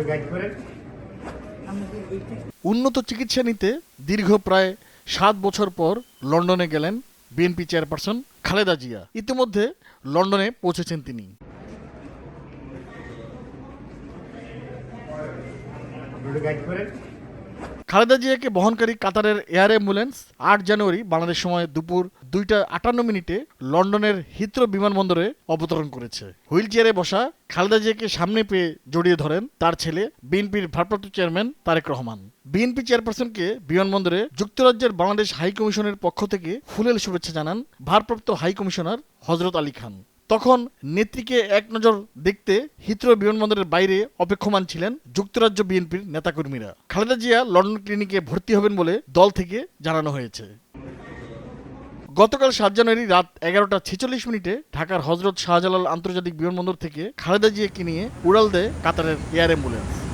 একটু গাইড করেন। উন্নত চিকিৎসা নিতে দীর্ঘ প্রায় সাত বছর পর লন্ডনে গেলেন বিএনপি চেয়ারপারসন খালেদা জিয়া। ইতিমধ্যে লন্ডনে পৌঁছেছেন তিনি। গাইড করেন। খালেদা জিয়াকে বহনকারী কাতারের এয়ার অ্যাম্বুলেন্স আট জানুয়ারি বাংলাদেশ সময় দুপুর দুইটা আটান্ন মিনিটে লন্ডনের হিত্র বিমানবন্দরে অবতরণ করেছে। হুইল চেয়ারে বসা খালেদা জিয়াকে সামনে পেয়ে জড়িয়ে ধরেন তার ছেলে বিএনপির ভারপ্রাপ্ত চেয়ারম্যান তারেক রহমান। বিএনপি চেয়ারপারসনকে বিমানবন্দরে যুক্তরাজ্যের বাংলাদেশ হাইকমিশনের পক্ষ থেকে ফুলেল শুভেচ্ছা জানান ভারপ্রাপ্ত হাইকমিশনার হজরত আলী খান। তখন নেত্রীকে এক নজর দেখতে হিথ্রো বিমানবন্দরের বাইরে অপেক্ষমান ছিলেন যুক্তরাজ্য বিএনপির নেতাকর্মীরা। খালেদা জিয়া লন্ডন ক্লিনিকে ভর্তি হবেন বলে দল থেকে জানানো হয়েছে। গতকাল সাত জানুয়ারি রাত এগারোটা ছেচল্লিশ মিনিটে ঢাকার হজরত শাহজালাল আন্তর্জাতিক বিমানবন্দর থেকে খালেদা জিয়াকে নিয়ে উড়াল দেয় কাতারের এয়ার অ্যাম্বুলেন্স।